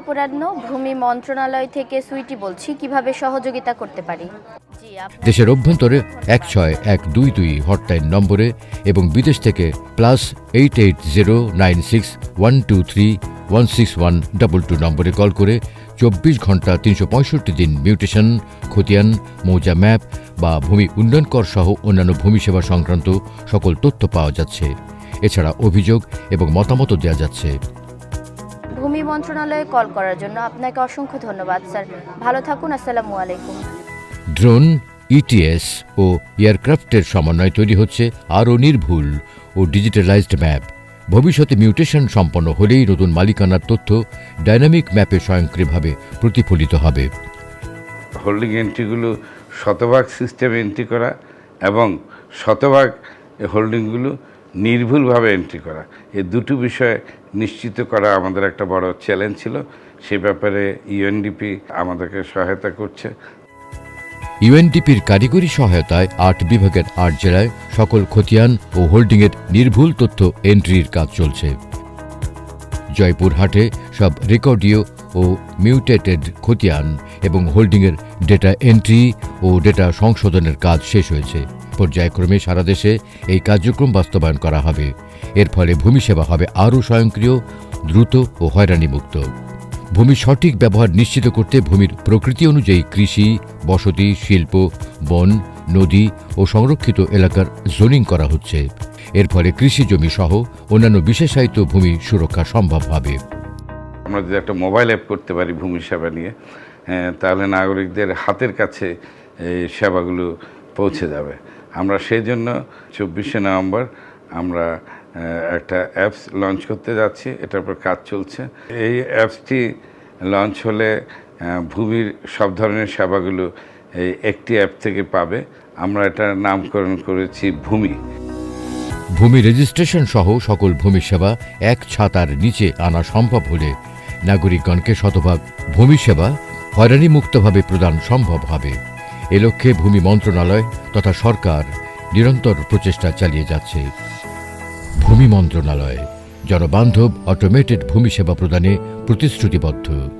অপরাহ্ন, ভূমি মন্ত্রণালয় থেকে সুইটি বলছি, কীভাবে সহযোগিতা করতে পারি? দেশের অভ্যন্তরে এক ছয় এক দুই দুই হটলাইন নম্বরে এবং বিদেশ থেকে plus eight eight zero nine six one two three one six one double two নম্বরে কল করে চব্বিশ ঘণ্টা তিনশো পঁয়ষট্টি দিন মিউটেশন খতিয়ান, মৌজা ম্যাপ বা ভূমি উন্নয়ন কর সহ অন্যান্য ভূমি সেবা সংক্রান্ত সকল তথ্য পাওয়া যাচ্ছে। এছাড়া অভিযোগ এবং মতামতও দেওয়া যাচ্ছে। ভূমি মন্ত্রণালয়ে কল করার জন্য আপনাকে অসংখ্য ধন্যবাদ স্যার। ভালো থাকুন আসসালামু আলাইকুম। ড্রোন ইটিএস ও এয়ারক্রাফটের সমন্বয় তৈরি হচ্ছে আরও নির্ভুল ও ডিজিটালাইজড ম্যাপ। ভবিষ্যতে মিউটেশন সম্পন্ন হলেই নতুন মালিকানার তথ্য ডাইনামিক ম্যাপে স্বয়ংক্রিয়ভাবে প্রতিফলিত হবে। হোল্ডিং এন্ট্রিগুলো শতভাগ সিস্টেমে এন্ট্রি করা এবং শতভাগ হোল্ডিংগুলো নির্ভুলভাবে এন্ট্রি করা। এই দুটো বিষয় নিশ্চিত করা আমাদের একটা বড় চ্যালেঞ্জ ছিল। সে ব্যাপারে ইউএনডিপি আমাদেরকে সহায়তা করছে। ইউএনডিপির কারিগরি সহায়তায় আট বিভাগের আট জেলায় সকল খতিয়ান ও হোল্ডিংয়ের নির্ভুল তথ্য এন্ট্রির কাজ চলছে। জয়পুরহাটে সব রেকর্ডীয় ও মিউটেটেড খতিয়ান এবং হোল্ডিংয়ের ডেটা এন্ট্রি ও ডেটা সংশোধনের কাজ শেষ হয়েছে। পর্যায়ক্রমে সারা দেশে এই কার্যক্রম বাস্তবায়ন করা হবে। এর ফলে ভূমি সেবা হবে আরও স্বয়ংক্রিয়, দ্রুত ও হয়রানিমুক্ত। ভূমির সঠিক ব্যবহার নিশ্চিত করতে ভূমির প্রকৃতি অনুযায়ী কৃষি, বসতি, শিল্প, বন, নদী ও সংরক্ষিত এলাকার জোনিং করা হচ্ছে। এর ফলে কৃষি জমি সহ অন্যান্য বিশেষায়িত ভূমি সুরক্ষা সম্ভব হবে। আমরা যদি একটা মোবাইল অ্যাপ করতে পারি ভূমি সেবা নিয়ে তাহলে নাগরিকদের হাতের কাছে এই সেবাগুলো পৌঁছে যাবে। আমরা সেই জন্য চব্বিশে নভেম্বর আমরা একটা অ্যাপস লঞ্চ করতে যাচ্ছি, এটার উপর কাজ চলছে। এই অ্যাপসটি লঞ্চ হলে ভূমির সব ধরনের সেবাগুলো এই একটি অ্যাপ থেকে পাবে। আমরা এটার নামকরণ করেছি ভূমি। ভূমি রেজিস্ট্রেশন সহ সকল ভূমি সেবা এক ছাতার নিচে আনা সম্ভব হলে নাগরিকগণকে শতভাগ ভূমি সেবা হয়রানিমুক্তভাবে প্রদান সম্ভব হবে। এ লক্ষ্যে ভূমি মন্ত্রণালয় তথা সরকার নিরন্তর প্রচেষ্টা চালিয়ে যাচ্ছে। ভূমি মন্ত্রণালয়, জনবান্ধব অটোমেটেড ভূমি সেবা প্রদানে প্রতিশ্রুতিবদ্ধ।